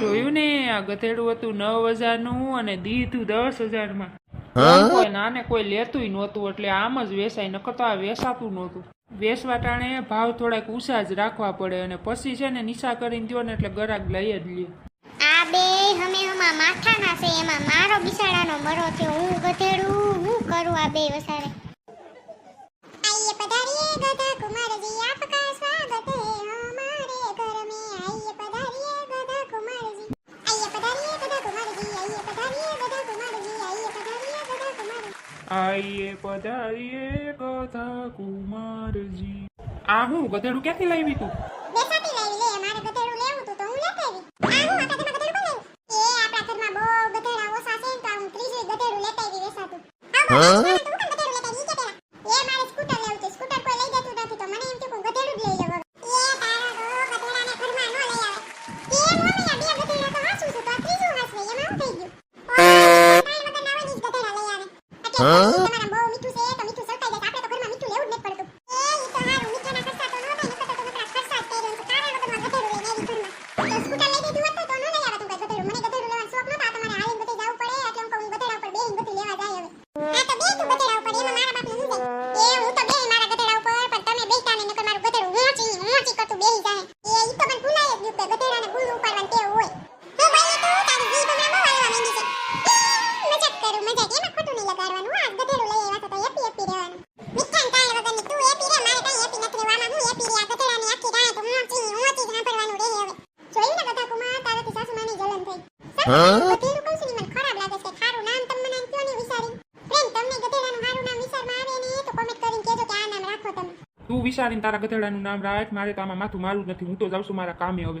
જોયું ને? આ ગધેડું હતું નવ હજારનું અને દીધું દસ હજારમાં. કોઈ નાને કોઈ લેતુંય નહોતું એટલે આમ જ વેસાય નકર તો આ વેસાતું નતું વેસવા ટાણે ભાવ થોડાક ઊંચા જ રાખવા પડે અને પછી છે ને નિશા કરીને દો ને એટલે ગરાક લઈ જ લે આ બે હમે હમા માથાના છે એમાં મારો બિસાડાનો મરો છે હું ગધેડું હું કરું આ બે વસારે? આઈએ પધારીએ કથા કુમારજી આ હું ગધેડું ક્યાંથી લાવી તું? દેખાતી લાવી લે તો હું લેતી આવી. આ હું આપણા ઘરમાં ગધેડું કોણ લાવ્યું? એ આપણા હા? Huh? નામ તમે મને કયો નહીં વિચારી ફ્રેન્ડ તો કોમેન્ટ કરીને કહેજો તું વિચારીને તારા ગધેડાનું નામ રાખ, મારે તો આમાં માથું મારું જ નથી, હું તો જાઉં છું મારા કામે હવે.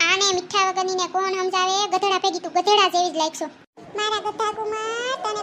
આને મીઠા વગરની ને કોણ સમજાવે? ગધેડા ભેગી તું ગધેડા જેવી જ લાગશો. મારા ગધા કુમાર તને